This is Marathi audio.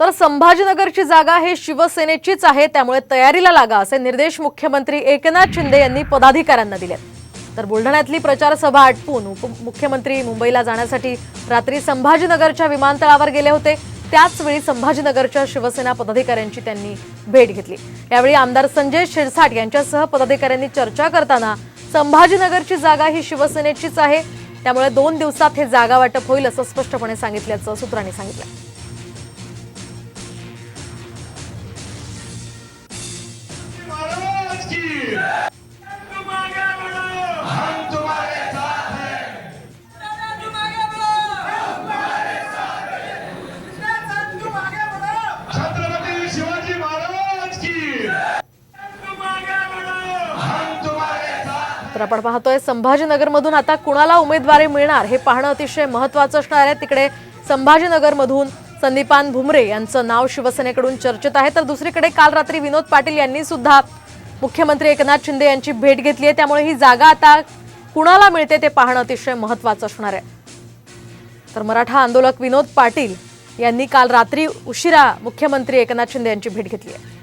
तर संभाजीनगरची जागा ही शिवसेनेचीच आहे त्यामुळे तयारीला लागा असे निर्देश मुख्यमंत्री एकनाथ शिंदे यांनी पदाधिकाऱ्यांना दिले तर बुलढाण्यातली प्रचारसभा आटपून उपमुख्यमंत्री मुंबईला जाण्यासाठी रात्री संभाजीनगरच्या विमानतळावर गेले होते. त्याचवेळी संभाजीनगरच्या शिवसेना पदाधिकाऱ्यांची त्यांनी भेट घेतली. यावेळी आमदार संजय शिरसाट यांच्यासह पदाधिकाऱ्यांनी चर्चा करताना संभाजीनगरची जागा ही शिवसेनेचीच आहे त्यामुळे दोन दिवसात हे जागा वाटप होईल असं स्पष्टपणे सांगितल्याचं सूत्रांनी सांगितलं. तर आपण पाहतोय संभाजीनगरमधून आता कुणाला उमेदवारी मिळणार हे पाहणं अतिशय महत्वाचं असणार आहे. तिकडे संभाजीनगरमधून संदीपान भुमरे यांचं नाव शिवसेनेकडून चर्चेत आहे. तर दुसरीकडे काल रात्री विनोद पाटील यांनी सुद्धा मुख्यमंत्री एकनाथ शिंदे यांची भेट घेतली आहे. त्यामुळे ही जागा आता कुणाला मिळते ते पाहणं अतिशय महत्वाचं असणार आहे. तर मराठा आंदोलक विनोद पाटील यांनी काल रात्री उशिरा मुख्यमंत्री एकनाथ शिंदे यांची भेट घेतली आहे.